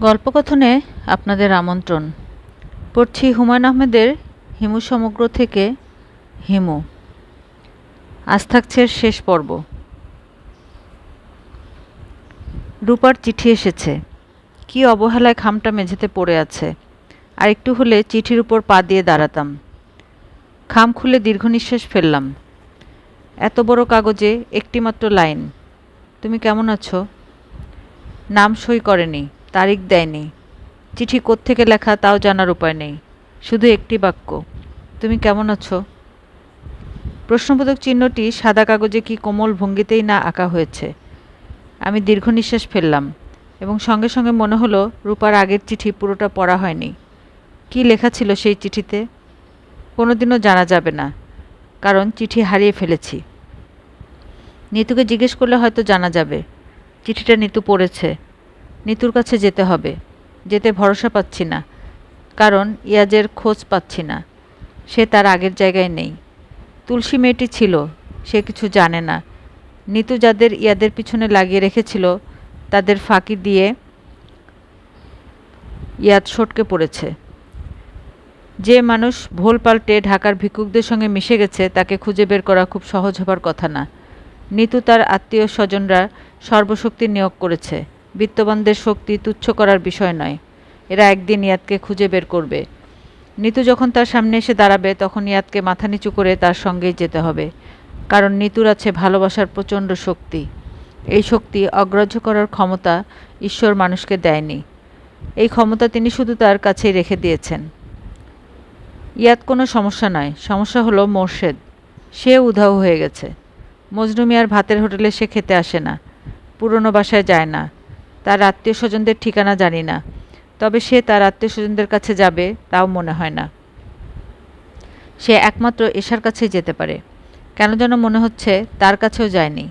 গল্পকথনে আপনাদের আমন্ত্রণ। পড়ছি হুমায়ুন আহমেদের হিমু সমগ্র থেকে হিমু। আজ থাকছে শেষ পর্ব। রূপার চিঠি এসেছে। কি অবহেলায় খামটা মেঝেতে পড়ে আছে। আর একটু হলে চিঠির উপর পা দিয়ে দাঁড়াতাম। খাম খুলে দীর্ঘ নিঃশ্বাস ফেললাম। এত বড় কাগজে একটিমাত্র লাইন। তুমি কেমন আছো? নাম সই করেনি। তারিখ দেয়নি। চিঠি কোত্থেকে লেখা তাও জানার উপায় নেই। শুধু একটি বাক্য, তুমি কেমন আছো? প্রশ্নবোধক চিহ্নটি সাদা কাগজে কি কোমল ভঙ্গিতেই না আঁকা হয়েছে। আমি দীর্ঘ নিঃশ্বাস ফেললাম এবং সঙ্গে সঙ্গে মনে হলো, রূপার আগের চিঠি পুরোটা পড়া হয়নি। কি লেখা ছিল সেই চিঠিতে? কোনোদিনও জানা যাবে না, কারণ চিঠি হারিয়ে ফেলেছি। নিতুকে জিজ্ঞেস করলে হয়তো জানা যাবে, চিঠিটা নিতু পড়েছে নিতুর কাছে যেতে হবে। যেতে ভরসা পাচ্ছি না। কারণ ইয়াজের খোঁজ পাচ্ছি না। সে তার আগের জায়গায় নেই। তুলসী মেয়েটি ছিল, সে কিছু জানে না। নিতু যাদের ইয়াদের পিছনে লাগিয়ে রেখেছিল, তাদের ফাঁকি দিয়ে ইয়াদ সটকে পড়েছে। যে মানুষ ভোল পাল্টে ঢাকার ভিক্ষুকদের সঙ্গে মিশে গেছে, তাকে খুঁজে বের করা খুব সহজ হবার কথা না। নিতু তার আত্মীয় স্বজনরা সর্বশক্তি নিয়োগ করেছে। বিত্তবানদের শক্তি তুচ্ছ করার বিষয় নয়। এরা একদিন ইয়াদকে খুঁজে বের করবে। নিতু যখন তার সামনে এসে দাঁড়াবে, তখন ইয়াদকে মাথা নিচু করে তার সঙ্গেই যেতে হবে। কারণ নিতুর আছে ভালোবাসার প্রচণ্ড শক্তি। এই শক্তি অগ্রাহ্য করার ক্ষমতা ঈশ্বর মানুষকে দেয়নি। এই ক্ষমতা তিনি শুধু তার কাছেই রেখে দিয়েছেন। ইয়াদ কোনো সমস্যা নয়। সমস্যা হলো মোর্শেদ। সে উধাও হয়ে গেছে। মজনু মিয়ার ভাতের হোটেলে সে খেতে আসে না। পুরনো বাসায় যায় না। তার আত্মীয় স্বজনদের ঠিকানা জানি না। তবে সে তার আত্মীয় স্বজনদের কাছে যাবে, তাও মনে হয় না। সে একমাত্র এশার কাছেই যেতে পারে। কেন যেন মনে হচ্ছে তার কাছেও যায়নি।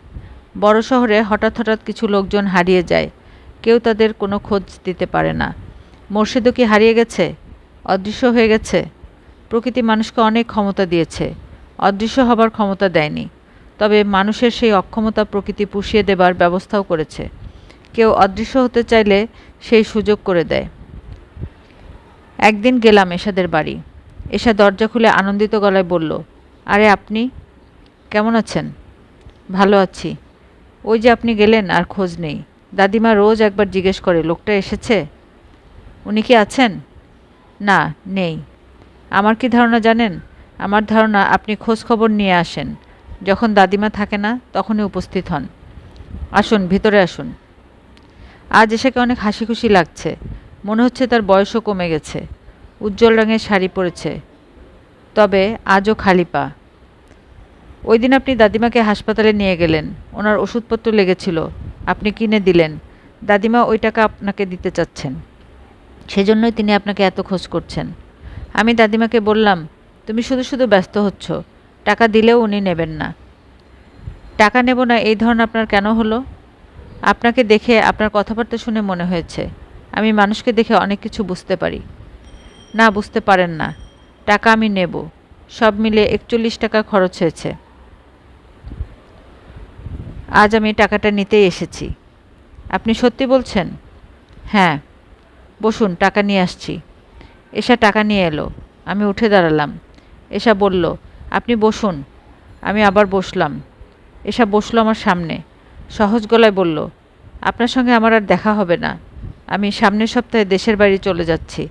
বড় শহরে হঠাৎ হঠাৎ কিছু লোকজন হারিয়ে যায়। কেউ তাদের কোনো খোঁজ দিতে পারে না। মোর্শেদও কি হারিয়ে গেছে? অদৃশ্য হয়ে গেছে? প্রকৃতি মানুষকে অনেক ক্ষমতা দিয়েছে। অদৃশ্য হবার ক্ষমতা দেয়নি। তবে মানুষের সেই অক্ষমতা প্রকৃতি পুষিয়ে দেবার ব্যবস্থাও করেছে। কেউ অদৃশ্য হতে চাইলে সেই সুযোগ করে দেয়। একদিন গেলাম এশাদের বাড়ি। এশা দরজা খুলে আনন্দিত গলায় বলল, আরে আপনি, কেমন আছেন? ভালো আছি। ওই যে আপনি গেলেন, আর খোঁজ নেই। দাদিমা রোজ একবার জিজ্ঞেস করে, লোকটা এসেছে? উনি কি আছেন? না, নেই। আমার কি ধারণা জানেন? আমার ধারণা, আপনি খোঁজ খবর নিয়ে আসেন। যখন দাদিমা থাকে না, তখনই উপস্থিত হন। আসুন, ভিতরে আসুন। আজ এসেকে অনেক হাসি খুশি লাগছে। মনে হচ্ছে তার বয়সও কমে গেছে। উজ্জ্বল রঙের শাড়ি পরেছে। তবে আজও খালি পা। ওই দিন আপনি দাদিমাকে হাসপাতালে নিয়ে গেলেন। ওনার ওষুধপত্র লেগেছিল। আপনি কিনে দিলেন। দাদিমা ওই টাকা আপনাকে দিতে চাচ্ছেন। সেজন্যই তিনি আপনাকে এত খোঁজ করছেন। আমি দাদিমাকে বললাম, তুমি শুধু শুধু ব্যস্ত হচ্ছ। টাকা দিলেও উনি নেবেন না। টাকা নেব না, এই ধরন আপনার কেন হলো? আপনাকে দেখে আপনার কথাবার্তা শুনে মনে হয়েছে। আমি মানুষকে দেখে অনেক কিছু বুঝতে পারি। না, বুঝতে পারেন না। টাকা আমি নেব। সব মিলে একচল্লিশ টাকা খরচ হয়েছে। আজ আমি টাকাটা নিতেই এসেছি। আপনি সত্যি বলছেন? হ্যাঁ। বসুন, টাকা নিয়ে আসছি। এসা টাকা নিয়ে এলো। আমি উঠে দাঁড়ালাম। এসা বলল, আপনি বসুন। আমি আবার বসলাম। এসা বসল আমার সামনে। সহজ গলায় বলল, আপনার সঙ্গে আমার আর দেখা হবে না। আমি সামনের সপ্তাহে দেশের বাড়ি চলে যাচ্ছি।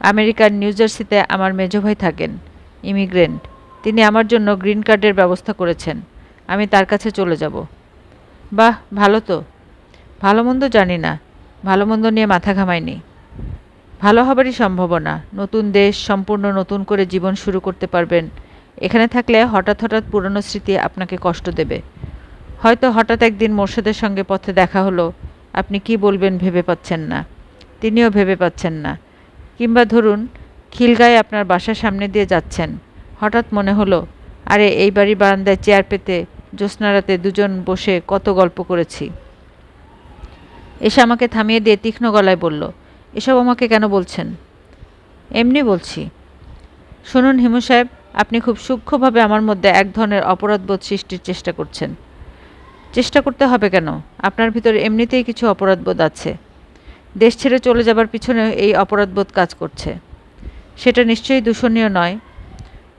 আমেরিকার নিউ জার্সিতে আমার মেজো ভাই থাকেন, ইমিগ্রেন্ট। তিনি আমার জন্য গ্রিন কার্ডের ব্যবস্থা করেছেন। আমি তার কাছে চলে যাব। বাহ, ভালো তো। ভালো মন্দ জানি না। ভালো মন্দ নিয়ে মাথা ঘামায়নি ভালো হবারই সম্ভাবনা। নতুন দেশ, সম্পূর্ণ নতুন করে জীবন শুরু করতে পারবেন। এখানে থাকলে হঠাৎ হঠাৎ পুরনো স্মৃতি আপনাকে কষ্ট দেবে। হয়তো হঠাৎ একদিন মোর্শেদের সঙ্গে পথে দেখা হলো। আপনি কি বলবেন ভেবে পাচ্ছেন না। তিনিও ভেবে পাচ্ছেন না। কিংবা ধরুন, খিলগায়ে আপনার বাসার সামনে দিয়ে যাচ্ছেন। হঠাৎ মনে হলো, আরে, এই বাড়ির বারান্দায় চেয়ার পেতে জ্যোৎস্নারাতে দুজন বসে কত গল্প করেছি। এসে আমাকে থামিয়ে দিয়ে তীক্ষ্ণ গলায় বলল, এসব আমাকে কেন বলছেন? এমনি বলছি। শুনুন হিমু সাহেব, আপনি খুব সূক্ষ্মভাবে আমার মধ্যে এক ধরনের অপরাধবোধ সৃষ্টির চেষ্টা করছেন। চেষ্টা করতে হবে কেন? আপনার ভিতরে এমনিতেই কিছু অপরাধবোধ আছে। দেশ ছেড়ে চলে যাবার পিছনে এই অপরাধবোধ কাজ করছে। সেটা নিশ্চয়ই দূষণীয় নয়।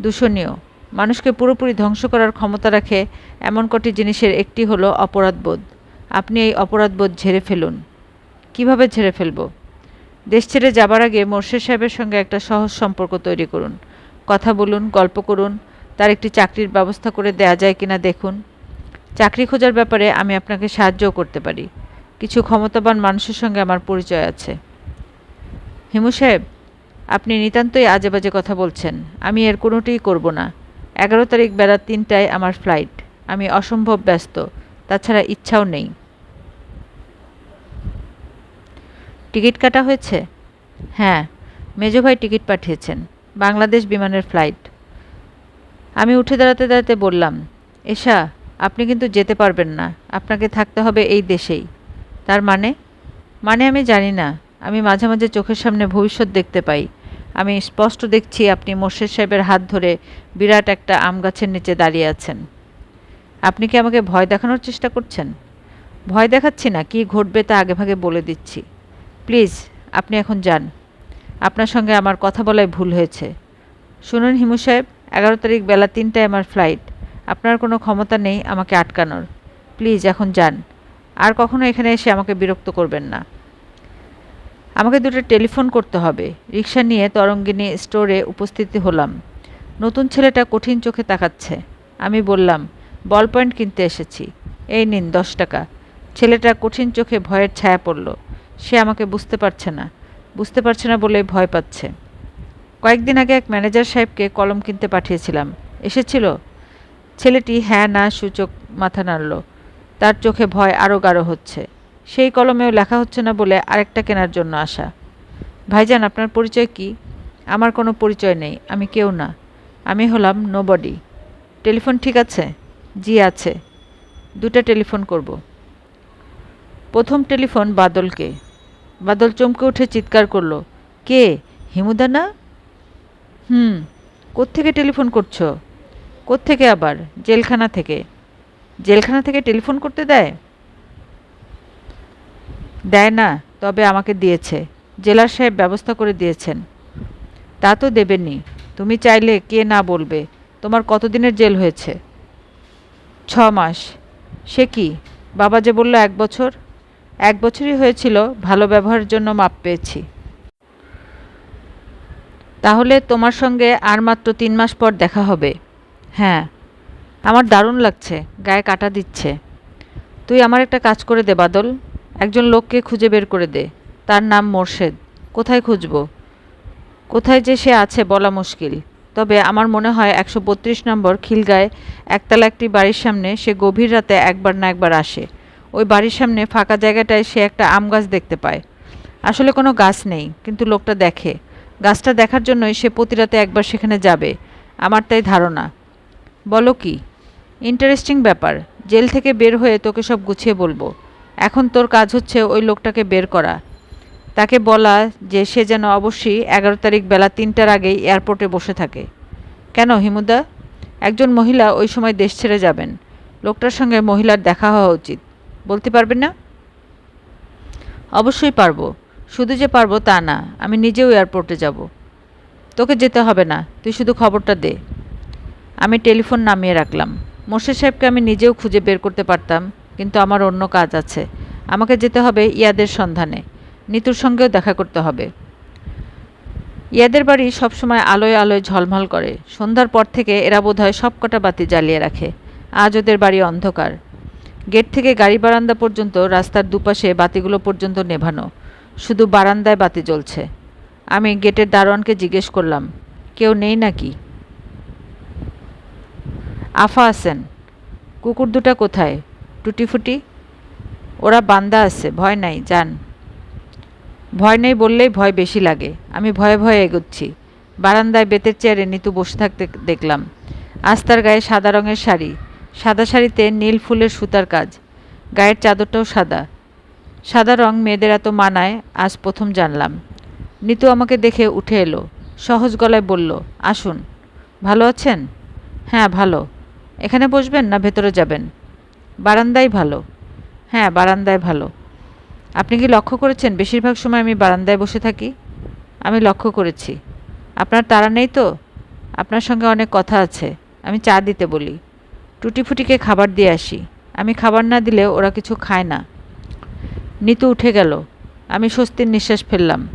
দূষণীয়। মানুষকে পুরোপুরি ধ্বংস করার ক্ষমতা রাখে এমন কটি জিনিসের একটি হলো অপরাধবোধ। আপনি এই অপরাধবোধ ঝেড়ে ফেলুন। কীভাবে ঝেড়ে ফেলব? দেশ ছেড়ে যাবার আগে মোর্শেদ সাহেবের সঙ্গে একটা সহজ সম্পর্ক তৈরি করুন। কথা বলুন, গল্প করুন, তার একটি চাকরির ব্যবস্থা করে দেয়া যায় কিনা দেখুন। চাকরি খোঁজার ব্যাপারে আমি আপনাকে সাহায্যও করতে পারি। কিছু ক্ষমতাবান মানুষের সঙ্গে আমার পরিচয় আছে। হিমু সাহেব, আপনি নিতান্তই আজে বাজে কথা বলছেন। আমি এর কোনোটিই করব না। এগারো তারিখ বেলা তিনটায় আমার ফ্লাইট। আমি অসম্ভব ব্যস্ত। তাছাড়া ইচ্ছাও নেই। টিকিট কাটা হয়েছে? হ্যাঁ মেজো ভাই টিকিট পাঠিয়েছেন। বাংলাদেশ বিমানের ফ্লাইট। আমি উঠে দাঁড়াতে দাঁড়াতে বললাম, এশা আপনি কিন্তু যেতে পারবেন না। আপনাকে থাকতে হবে এই দেশেই। তার মানে? মানে আমি জানি না। আমি মাঝে মাঝে চোখের সামনে ভবিষ্যৎ দেখতে পাই। আমি স্পষ্ট দেখছি আপনি মোর্শেদ সাহেবের হাত ধরে বিরাট একটা আম গাছের নিচে দাঁড়িয়ে আছেন। আপনি কি আমাকে ভয় দেখানোর চেষ্টা করছেন? ভয় দেখাচ্ছি না, কি ঘটবে তা আগেভাগে বলে দিচ্ছি। প্লিজ, আপনি এখন যান। আপনার সঙ্গে আমার কথা বলায় ভুল হয়েছে। শুনুন হিমু সাহেব, এগারো তারিখ বেলা তিনটায় আমার ফ্লাইট। আপনার কোনো ক্ষমতা নেই আমাকে আটকানোর। প্লিজ, এখন যান। আর কখনো এখানে এসে আমাকে বিরক্ত করবেন না। আমাকে দুটো টেলিফোন করতে হবে। রিক্সা নিয়ে তরঙ্গিনী স্টোরে উপস্থিতি হলাম। নতুন ছেলেটা কঠিন চোখে তাকাচ্ছে। আমি বললাম, বল পয়েন্ট কিনতে এসেছি। এই নিন, দশ টাকা। ছেলেটা কঠিন চোখে ভয়ের ছায়া পড়ল। সে আমাকে বুঝতে পারছে না। বুঝতে পারছে না বলে ভয় পাচ্ছে। কয়েকদিন আগে এক ম্যানেজার সাহেবকে কলম কিনতে পাঠিয়েছিলাম। এসেছিল? ছেলেটি হ্যাঁ না সূচক মাথা নাড়ল। তার চোখে ভয় আরও গাঢ় হচ্ছে। সেই কলমেও লেখা হচ্ছে না বলে আরেকটা কেনার জন্য আসা। ভাইজান, আপনার পরিচয় কি? আমার কোনো পরিচয় নেই, আমি কেউ না। আমি হলাম নোবডি টেলিফোন ঠিক আছে? জি, আছে। দুটা টেলিফোন করব। প্রথম টেলিফোন বাদলকে। বাদল চমকে উঠে চিৎকার করল, কে? হিমুদা না হুম। কোত্থেকে টেলিফোন করছ? কোত্থেকে আবার? জেলখানা থেকে। জেলখানা থেকে টেলিফোন করতে দেয়? দেয় না, তবে আমাকে দিয়েছে। জেলার সাহেব ব্যবস্থা করে দিয়েছেন। তা তো দেবেননি তুমি চাইলে কে না বলবে? তোমার কতদিনের জেল হয়েছে? ছ মাস। সে কি? বাবা যে বলল এক বছর? এক বছরই হয়েছিল, ভালো ব্যবহারের জন্য মাপ পেয়েছি। তাহলে তোমার সঙ্গে আর মাত্র তিন মাস পর দেখা হবে। হ্যাঁ আমার দারুণ লাগছে, গায়ে কাটা দিচ্ছে। তুই আমার একটা কাজ করে দে, বাদল। একজন লোককে খুঁজে বের করে দে। তার নাম মোর্শেদ। কোথায় খুঁজব? কোথায় যে সে আছে বলা মুশকিল। তবে আমার মনে হয় একশো বত্রিশ নম্বর খিলগায় একতলা একটি বাড়ির সামনে সে গভীর রাতে একবার না একবার আসে। ওই বাড়ির সামনে ফাঁকা জায়গাটায় সে একটা আম গাছ দেখতে পায়। আসলে কোনো গাছ নেই, কিন্তু লোকটা দেখে। গাছটা দেখার জন্যই সে প্রতি রাতে একবার সেখানে যাবে। আমার তাই ধারণা। বলো কি? ইন্টারেস্টিং ব্যাপার। জেল থেকে বের হয়ে তোকে সব গুছিয়ে বলব। এখন তোর কাজ হচ্ছে ওই লোকটাকে বের করা। তাকে বলা যে সে যেন অবশ্যই এগারো তারিখ বেলা তিনটার আগেই এয়ারপোর্টে বসে থাকে। কেন, হিমুদা? একজন মহিলা ওই সময় দেশ ছেড়ে যাবেন। লোকটার সঙ্গে মহিলার দেখা হওয়া উচিত। বলতে পারবেন না? অবশ্যই পারব। শুধু যে পারব তা না, আমি নিজেও এয়ারপোর্টে যাব। তোকে যেতে হবে না, তুই শুধু খবরটা দে। আমি টেলিফোন নামিয়ে রাখলাম। মোর্শেদ সাহেবকে আমি নিজেও খুঁজে বের করতে পারতাম, কিন্তু আমার অন্য কাজ আছে। আমাকে যেতে হবে ইয়াদের সন্ধানে। নিতুর সঙ্গেও দেখা করতে হবে। ইয়াদের বাড়ি সবসময় আলোয় আলোয় ঝলমল করে। সন্ধ্যার পর থেকে এরা বোধহয় সবকটা বাতি জ্বালিয়ে রাখে। আজ ওদের বাড়ি অন্ধকার। গেট থেকে গাড়ি বারান্দা পর্যন্ত রাস্তার দুপাশে বাতিগুলো পর্যন্ত নেভানো। শুধু বারান্দায় বাতি জ্বলছে। আমি গেটের দারোয়ানকে জিজ্ঞেস করলাম, কেউ নেই নাকি? আফা আছেন। কুকুর দুটা কোথায়? টুটিফুটি? ওরা বান্দা আছে, ভয় নাই, যান। ভয় নেই বললেই ভয় বেশি লাগে। আমি ভয়ে ভয়ে এগোচ্ছি। বারান্দায় বেতের চেয়ারে নিতু বসে থাকতে দেখলাম। আজ তার গায়ে সাদা রঙের শাড়ি। সাদা শাড়িতে নীল ফুলের সুতার কাজ। গায়ের চাদরটাও সাদা। সাদা রং মেয়েদের এত মানায়, আজ প্রথম জানলাম। নিতু আমাকে দেখে উঠে এলো। সহজ গলায় বলল, আসুন। ভালো আছেন? হ্যাঁ ভালো। এখানে বসবেন না ভেতরে যাবেন? বারান্দাই ভালো। হ্যাঁ বারান্দায় ভালো। আপনি কি লক্ষ্য করেছেন? বেশিরভাগ সময় আমি বারান্দায় বসে থাকি। আমি লক্ষ্য করেছি। আপনার তাড়া নেই তো? আপনার সঙ্গে অনেক কথা আছে। আমি চা দিতে বলি। টুটিফুটিকে খাবার দিয়ে আসি। আমি খাবার না দিলে ওরা কিছু খায় না। নিতু উঠে গেল। আমি স্বস্তির নিঃশ্বাস ফেললাম।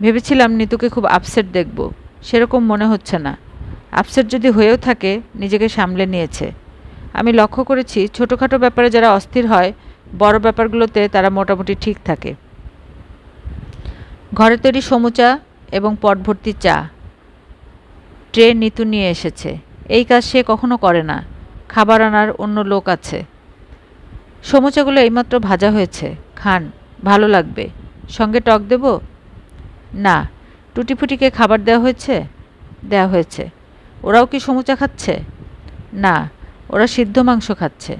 ভেবেছিলাম নিতুকে খুব আপসেট দেখব। সেরকম মনে হচ্ছে না। আপসেট যদি হয়েও থাকে, নিজেকে সামলে নিয়েছে। আমি লক্ষ্য করেছি, ছোটোখাটো ব্যাপারে যারা অস্থির হয়, বড় ব্যাপারগুলোতে তারা মোটামুটি ঠিক থাকে। ঘরে তৈরি সমুচা এবং পটভর্তি চা। ট্রে নিতু নিয়ে এসেছে। এই কাজ সে কখনো করে না। খাবার আনার অন্য লোক আছে। সমুচাগুলো এইমাত্র ভাজা হয়েছে। খান, ভালো লাগবে। সঙ্গে টক দেব? না। টুটিফুটিকে খাবার দেওয়া হয়েছে? দেওয়া হয়েছে। ওরাও কি সমুচা খাচ্ছে? না, ওরা সিদ্ধ মাংস খাচ্ছে।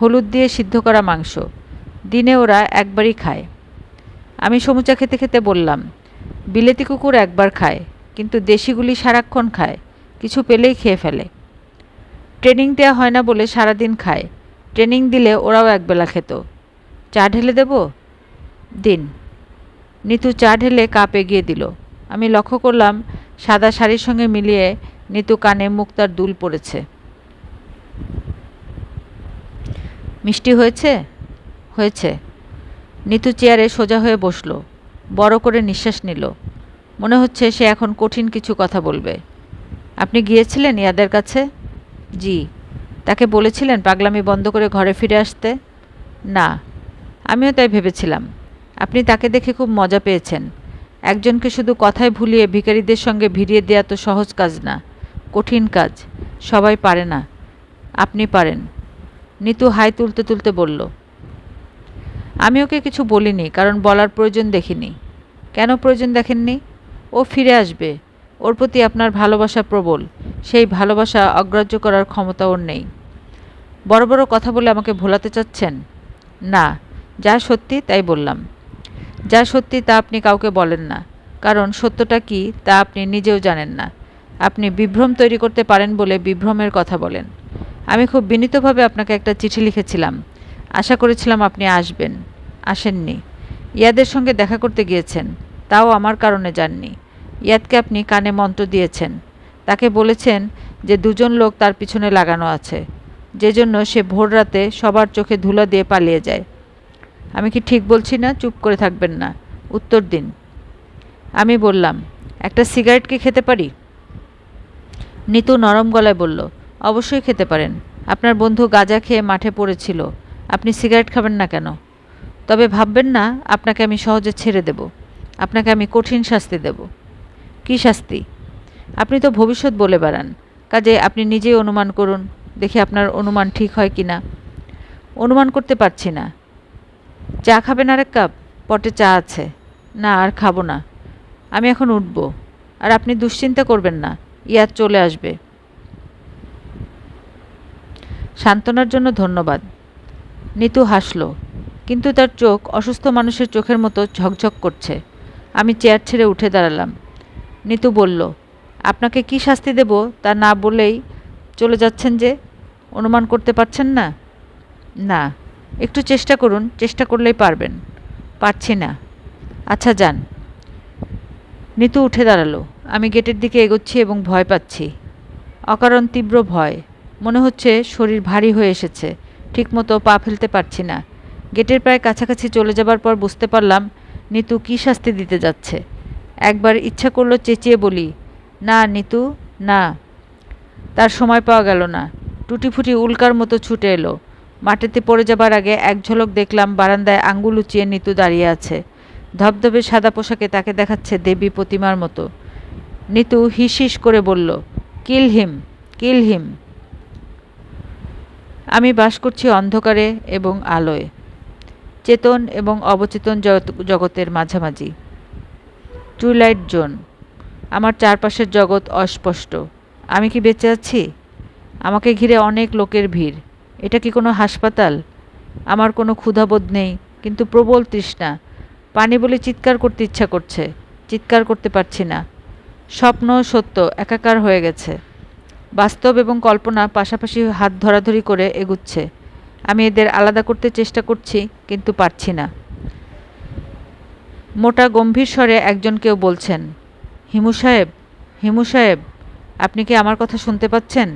হলুদ দিয়ে সিদ্ধ করা মাংস। দিনে ওরা একবারই খায়। আমি সমুচা খেতে খেতে বললাম, বিলেতি কুকুর একবার খায়, কিন্তু দেশিগুলি সারাক্ষণ খায়, কিছু পেলেই খেয়ে ফেলে। ট্রেনিং দেওয়া হয় না বলে সারাদিন খায়। ট্রেনিং দিলে ওরাও একবেলা খেত। চা ঢেলে দেব? দিন। নিতু চা ঢেলে কাপ এগিয়ে দিল। আমি লক্ষ্য করলাম সাদা শাড়ির সঙ্গে মিলিয়ে নিতু কানে মুক্তার দুল পড়েছে। মিষ্টি হয়েছে? হয়েছে। নিতু চেয়ারে সোজা হয়ে বসল। বড় করে নিঃশ্বাস নিল। মনে হচ্ছে সে এখন কঠিন কিছু কথা বলবে। আপনি গিয়েছিলেন ইয়াদের কাছে? জি। তাকে বলেছিলেন পাগলামি বন্ধ করে ঘরে ফিরে আসতে? না। আমিও তাই ভেবেছিলাম। আপনি তাকে দেখে খুব মজা পেয়েছেন। একজনকে শুধু কথায় ভুলিয়ে ভিখারিদের সঙ্গে ভিড়িয়ে দেওয়া তো সহজ কাজ না। কঠিন কাজ। সবাই পারে না। আপনি পারেন। নিতু হাই তুলতে তুলতে বলল, আমি ওকে কিছু বলিনি, কারণ বলার প্রয়োজন দেখিনি। কেন প্রয়োজন দেখেননি? ও ফিরে আসবে। ওর প্রতি আপনার ভালোবাসা প্রবল। সেই ভালোবাসা অগ্রাহ্য করার ক্ষমতা ওর নেই। বড় বড় কথা বলে আমাকে ভোলাতে চাচ্ছেন? না। যা সত্যি তাই বললাম। যা সত্যি তা আপনি কাউকে বলেন না। কারণ সত্যটা কি তা আপনি নিজেও জানেন না। আপনি বিভ্রম তৈরি করতে পারেন বলে বিভ্রমের কথা বলেন। আমি খুব বিনীতভাবে আপনাকে একটা চিঠি লিখেছিলাম। আশা করেছিলাম আপনি আসবেন। আসেননি। ইয়াদের সঙ্গে দেখা করতে গিয়েছেন। তাও আমার কারণে যাননি। ইয়াদকে আপনি কানে মন্ত্র দিয়েছেন। তাকে বলেছেন যে দুজন লোক তার পিছনে লাগানো আছে। যে জন্য সে ভোর রাতে সবার চোখে ধুলো দিয়ে পালিয়ে যায়। আমি কি ঠিক বলছি না? চুপ করে থাকবেন না। উত্তর দিন। আমি বললাম, একটা সিগারেট কি খেতে পারি? নিতু নরম গলায় বলল, অবশ্যই খেতে পারেন। আপনার বন্ধু গাঁজা খেয়ে মাঠে পড়েছিল। আপনি সিগারেট খাবেন না কেন? তবে ভাববেন না, আপনাকে আমি সহজে ছেড়ে দেব। আপনাকে আমি কঠিন শাস্তি দেব। কি শাস্তি? আপনি তো ভবিষ্যৎ বলে বেড়ান। কাজে আপনি নিজেই অনুমান করুন, দেখি আপনার অনুমান ঠিক হয় কি না অনুমান করতে পারছি না। চা খাবেন আর এক কাপ? পটে চা আছে। না, আর খাব না। আমি এখন উঠব। আর আপনি দুশ্চিন্তা করবেন না। ইয়াদ চলে আসবে। সান্ত্বনার জন্য ধন্যবাদ। নিতু হাসল, কিন্তু তার চোখ অসুস্থ মানুষের চোখের মতো ঝকঝক করছে। আমি চেয়ার ছেড়ে উঠে দাঁড়ালাম। নিতু বলল, আপনাকে কি শাস্তি দেব তা না বলেই চলে যাচ্ছেন যে? অনুমান করতে পারছেন না? না, একটু চেষ্টা করুন, চেষ্টা করলেই পারবেন। পারছি না। আচ্ছা যান। নিতু উঠে দাঁড়াল। আমি গেটের দিকে এগোচ্ছি এবং ভয় পাচ্ছি। অকারণ তীব্র ভয়। মনে হচ্ছে শরীর ভারী হয়ে এসেছে। ঠিকমতো পা ফেলতে পারছি না। গেটের প্রায় কাছাকাছি চলে যাবার পর বুঝতে পারলাম নিতু কী শাস্তি দিতে যাচ্ছে। একবার ইচ্ছা করল চেঁচিয়ে বলি, না, নিতু, না। তার সময় পাওয়া গেল না। টুটিফুটি উল্কার মতো ছুটে এলো। মাটিতে পড়ে যাবার আগে এক ঝলক দেখলাম বারান্দায় আঙ্গুল উঁচিয়ে নিতু দাঁড়িয়ে আছে। ধবধবে সাদা পোশাকে তাকে দেখাচ্ছে দেবী প্রতিমার মতো। নিতু হিস হিস করে বলল, কিল হিম কিল হিম। আমি বাস করছি অন্ধকারে এবং আলোয়, চেতন এবং অবচেতন জগতের মাঝামাঝি। টুইলাইট জোন, আমার চারপাশের জগৎ অস্পষ্ট। আমি কি বেঁচে আছি? আমাকে ঘিরে অনেক লোকের ভিড়। এটা কি কোনো হাসপাতাল? আমার কোনো ক্ষুধাবোধ নেই, কিন্তু প্রবল তৃষ্ণা। পানি বলে চিৎকার করতে ইচ্ছা করছে, চিৎকার করতে পারছি না। স্বপ্ন সত্য, একাকার হয়ে গেছে। বাস্তব এবং কল্পনা পাশাপাশি হাত ধরাধরি করে এগুচ্ছে। আমি এদের আলাদা করতে চেষ্টা করছি, কিন্তু পারছি না। মোটা গম্ভীর স্বরে একজন কেউ বলছেন, হিমু সাহেব হিমু সাহেব, আপনি কি আমার কথা শুনতে পাচ্ছেন?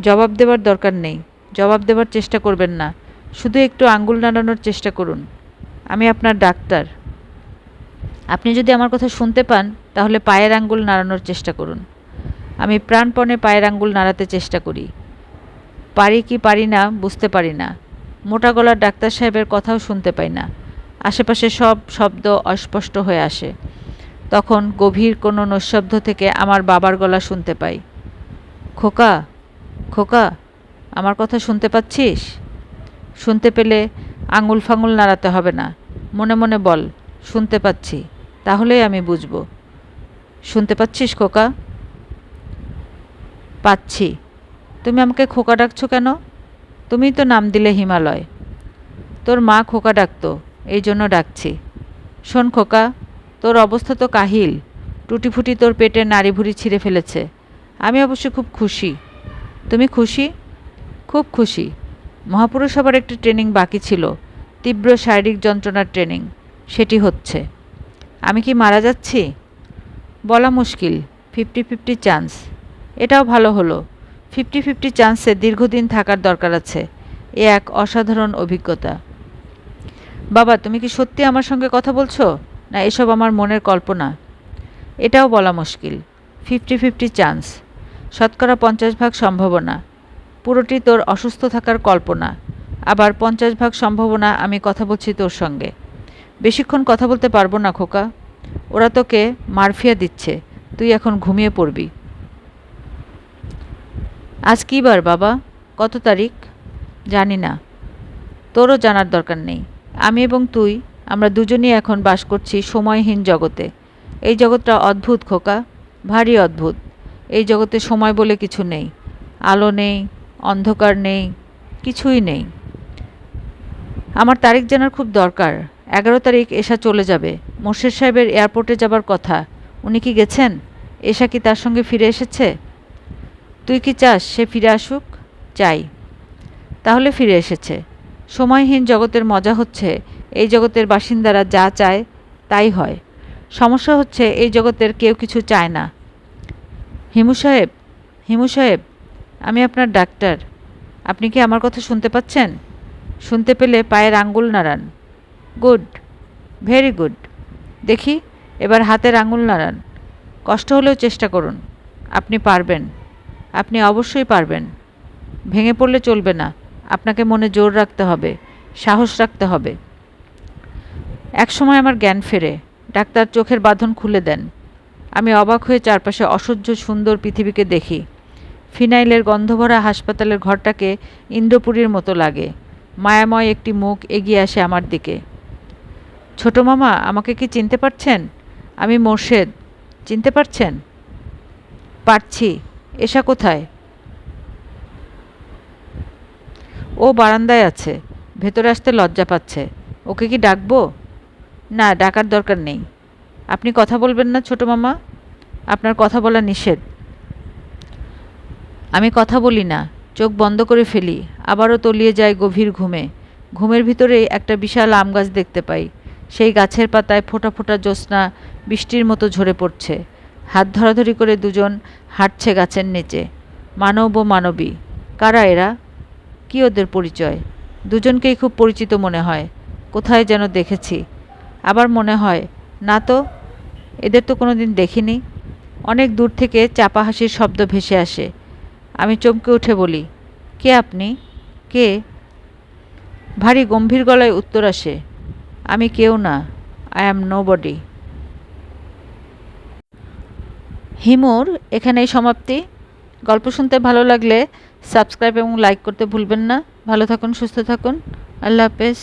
জবাব দেবার দরকার নেই, জবাব দেবার চেষ্টা করবেন না, শুধু একটু আঙ্গুল নাড়ানোর চেষ্টা করুন। আমি আপনার ডাক্তার। আপনি যদি আমার কথা শুনতে পান তাহলে পায়ের আঙ্গুল নাড়ানোর চেষ্টা করুন। আমি প্রাণপণে পায়ের আঙ্গুল নাড়াতে চেষ্টা করি। পারি কি পারি না বুঝতে পারি না। মোটা গলার ডাক্তার সাহেবের কথাও শুনতে পাই না। আশেপাশে সব শব্দ অস্পষ্ট হয়ে আসে। তখন গভীর কোনো নৈশব্দ থেকে আমার বাবার গলা শুনতে পাই। খোকা খোকা, আমার কথা শুনতে পাচ্ছিস? শুনতে পেলে আঙুল ফাঙুল নাড়াতে হবে না। মনে মনে বল, শুনতে পাচ্ছি। তাহলেই আমি বুঝব। শুনতে পাচ্ছিস খোকা? পাচ্ছি। তুমি আমাকে খোকা ডাকছো কেন? তুমিই তো নাম দিলে হিমালয়। তোর মা খোকা ডাকতো, এই জন্য ডাকছি। শোন খোকা, তোর অবস্থা তো কাহিল। টুটিফুটি তোর পেটের নাড়ি ভুড়ি ছিঁড়ে ফেলেছে। আমি অবশ্য খুব খুশি। তুমি খুশি? খুব খুশি। মহাপুরুষ হবার একটি ট্রেনিং বাকি ছিল, তীব্র শারীরিক যন্ত্রণার ট্রেনিং। সেটি হচ্ছে। আমি কি মারা যাচ্ছি? বলা মুশকিল ফিফটি ফিফটি চান্স এটাও ভালো হলো। ফিফটি ফিফটি চান্সে দীর্ঘদিন থাকার দরকার আছে। এ এক অসাধারণ অভিজ্ঞতা। বাবা, তুমি কি সত্যি আমার সঙ্গে কথা বলছো? না, এসব আমার মনের কল্পনা। এটাও বলা মুশকিল ফিফটি ফিফটি চান্স শতকরা পঞ্চাশ ভাগ সম্ভাবনা। পুরোটি তোর অসুস্থ থাকার কল্পনা। আবার পঞ্চাশ ভাগ সম্ভাবনা আমি কথা বলছি তোর সঙ্গে। বেশিক্ষণ কথা বলতে পারব না খোকা। ওরা তোকে মারফিয়া দিচ্ছে। তুই এখন ঘুমিয়ে পড়বি। আজ কী বার, বাবা? কত তারিখ? জানি না। তোরও জানার দরকার নেই। আমি এবং তুই, আমরা দুজনেই এখন বাস করছি সময়হীন জগতে। এই জগৎটা অদ্ভুত, খোকা। ভারী অদ্ভুত। এই জগতে সময় বলে কিছু নেই। আলো নেই, অন্ধকার নেই, কিছুই নেই। আমার তারিখ জানার খুব দরকার। এগারো তারিখ এসা চলে যাবে। মোর্শেদ সাহেবের এয়ারপোর্টে যাবার কথা। উনি কি গেছেন? এসা কি তার সঙ্গে ফিরে এসেছে? তুই কি চাস সে ফিরে আসুক? চাই। তাহলে ফিরে এসেছে। সময়হীন জগতের মজা হচ্ছে, এই জগতের বাসিন্দারা যা চায় তাই হয়। সমস্যা হচ্ছে, এই জগতের কেউ কিছু চায় না। হিমু সাহেব হিমু সাহেব, আমি আপনার ডাক্তার। আপনি কি আমার কথা শুনতে পাচ্ছেন? শুনতে পেলে পায়ের আঙ্গুল নাড়ান। গুড ভেরি গুড দেখি, এবার হাতের আঙুল নাড়ান। কষ্ট হলেও চেষ্টা করুন। আপনি পারবেন। আপনি অবশ্যই পারবেন। ভেঙে পড়লে চলবে না। আপনাকে মনে জোর রাখতে হবে। সাহস রাখতে হবে। এক সময় আমার জ্ঞান ফেরে। ডাক্তার চোখের বাঁধন খুলে দেন। আমি অবাক হয়ে চারপাশে অসহ্য সুন্দর পৃথিবীকে দেখি। ফিনাইলের গন্ধভরা হাসপাতালের ঘরটাকে ইন্দ্রপুরীর মতো লাগে। মায়াময় একটি মুখ এগিয়ে আসে আমার দিকে। ছোট মামা, আমাকে কি চিনতে পারছেন? আমি মোর্শেদ। চিনতে পারছেন? পারছি। এসা কোথায়? ও বারান্দায় আছে। ভেতরে আসতে লজ্জা পাচ্ছে। ওকে কি ডাকবো? না, ডাকার দরকার নেই। আপনি কথা বলবেন না, ছোট মামা। আপনার কথা বলা নিষেধ। আমি কথা বলি না। চোখ বন্ধ করে ফেলি। আবারও তলিয়ে যায় গভীর ঘুমে। ঘুমের ভিতরেই একটা বিশাল আম গাছ দেখতে পাই। সেই গাছের পাতায় ফোটা ফোটা জ্যোৎস্না বৃষ্টির মতো ঝরে পড়ছে। হাত ধরাধরি করে দুজন হাঁটছে গাছের নিচে। মানব ও মানবী। কারা এরা? কি ওদের পরিচয়? দুজনকেই খুব পরিচিত মনে হয়। কোথায় যেন দেখেছি। আবার মনে হয়, না তো, এদের তো কোনো দিন দেখিনি। অনেক দূর থেকে চাপা হাসির শব্দ ভেসে আসে। আমি চমকে উঠে বলি, কে আপনি? কে? ভারী গম্ভীর গলায় উত্তর আসে আমি কেউ না আই অ্যাম নো বডি হিমুর, এখানেই সমাপ্তি। গল্প শুনতে ভালো লাগলে সাবস্ক্রাইব এবং লাইক করতে ভুলবেন না। ভালো থাকুন, সুস্থ থাকুন। আল্লাহ হাফেজ।